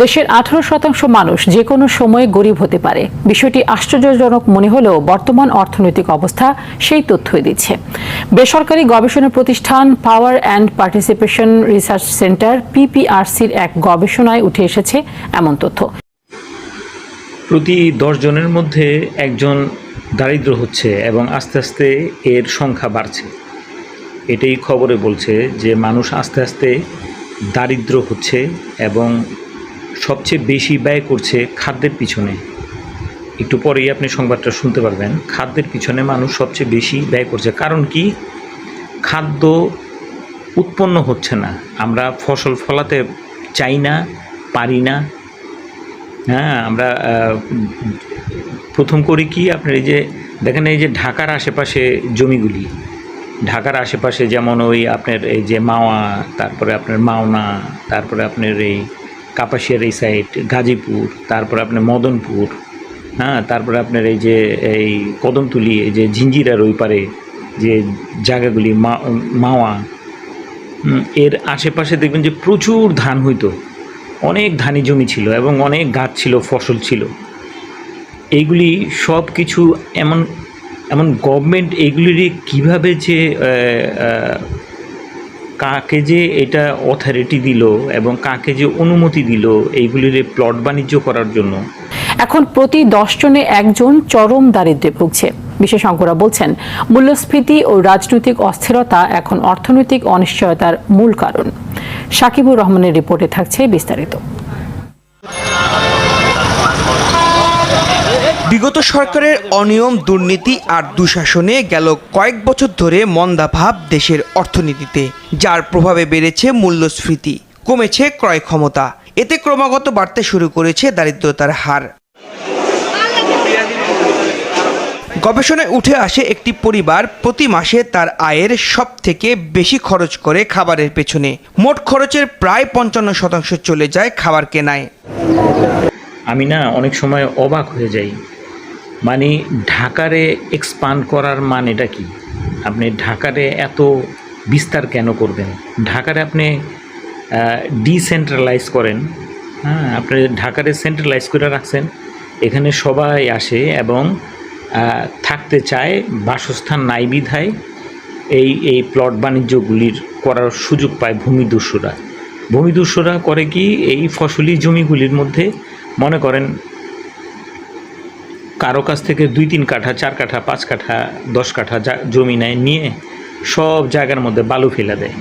দেশের আঠারো শতাংশ মানুষ যে কোনো সময়ে গরিব হতে পারে। বিষয়টি আশ্চর্যজনক মনে হলেও বর্তমান অর্থনৈতিক অবস্থা সেই তথ্যই দিচ্ছে। বেসরকারি গবেষণা প্রতিষ্ঠান power and participation research centre পিপিআরসির এক গবেষণায় উঠে এসেছে এমন তথ্য। প্রতি জনের মধ্যে একজন দারিদ্র হচ্ছে এবং আস্তে আস্তে এর সংখ্যা বাড়ছে। এটাই খবরে বলছে যে মানুষ আস্তে আস্তে দারিদ্র হচ্ছে এবং সবচেয়ে বেশি ব্যয় করছে খাদ্যের পিছনে। একটু পরেই আপনি সংবাদটা শুনতে পারবেন। খাদ্যের পিছনে মানুষ সবচেয়ে বেশি ব্যয় করছে। কারণ কি? খাদ্য উৎপন্ন হচ্ছে না। আমরা ফসল ফলাতে চাই না, পারি না। হ্যাঁ আমরা প্রথম করি কি? আপনার এই যে, দেখেন এই যে ঢাকার আশেপাশে জমিগুলি। ঢাকার আশেপাশে যেমন ওই আপনার এই যে মাওয়া, তারপরে আপনার মাওনা, তারপরে আপনার এই কাপাসিয়ার এই সাইড গাজীপুর, তারপর আপনার মদনপুর হ্যাঁ তারপরে আপনার এই যে, এই কদমতলি, এই যে ঝিঞ্জিরার ওই পারে যে জায়গাগুলি মাওয়া এর আশেপাশে দেখবেন যে প্রচুর ধান হইতো। অনেক ধানি জমি ছিল এবং অনেক গাছ ছিল, ফসল ছিল। এইগুলি সব কিছু এমন এমন গভর্নমেন্ট এইগুলির কীভাবে যে কাকে যে এটা অথরিটি দিল এবং কাকে যে অনুমতি দিল এইগুলির প্লট বাণিজ্য করার জন্য। এখন প্রতি দশ জনে একজন চরম দারিদ্র্যে ভুগছে। বিশেষজ্ঞরা বলছেন, মূল্যস্ফীতি ও রাজনৈতিক অস্থিরতা এখন অর্থনৈতিক অনিশ্চয়তার মূল কারণ। সাকিবুর রহমানের রিপোর্টে থাকছে বিস্তারিত। বিগত সরকারের অনিয়ম, দুর্নীতি আর দুঃশাসনে গেল কয়েক বছর ধরে মন্দাভাব দেশের অর্থনীতিতে, যার প্রভাবে বেড়েছে মূল্যস্ফীতি, কমেছে ক্রয় ক্ষমতা। এতে ক্রমাগত বাড়তে শুরু করেছে দারিদ্রতার হার। গবেষণায় উঠে আসে একটি পরিবার প্রতি মাসে তার আয়ের সব থেকে বেশি খরচ করে খাবারের পেছনে। মোট খরচের প্রায় পঞ্চান্ন শতাংশ চলে যায় খাবার কেনায়। আমি না অনেক সময় অবাক হয়ে যাই। মানে ঢাকারে এক্সপান্ড করার মানেটা কি? আপনি ঢাকারে এত বিস্তার কেন করবেন? ঢাকারে আপনি ডিসেন্ট্রালাইজ করেন। হ্যাঁ আপনি ঢাকারে সেন্ট্রালাইজ করে রাখছেন, এখানে সবাই আসে এবং থাকতে চায়, বাসস্থান নাই বিধায় এই এই প্লট বাণিজ্যগুলির করার সুযোগ পায় ভূমিদস্যুরা ভূমিদস্যুরা করে কি এই ফসলি জমিগুলির মধ্যে, মনে করেন কারও কাছ থেকে দুই, তিন কাঠা, চার কাঠা, পাঁচ কাঠা, দশ কাঠা জমি নেয়, নিয়ে সব জায়গার মধ্যে বালু ফেলে দেয়।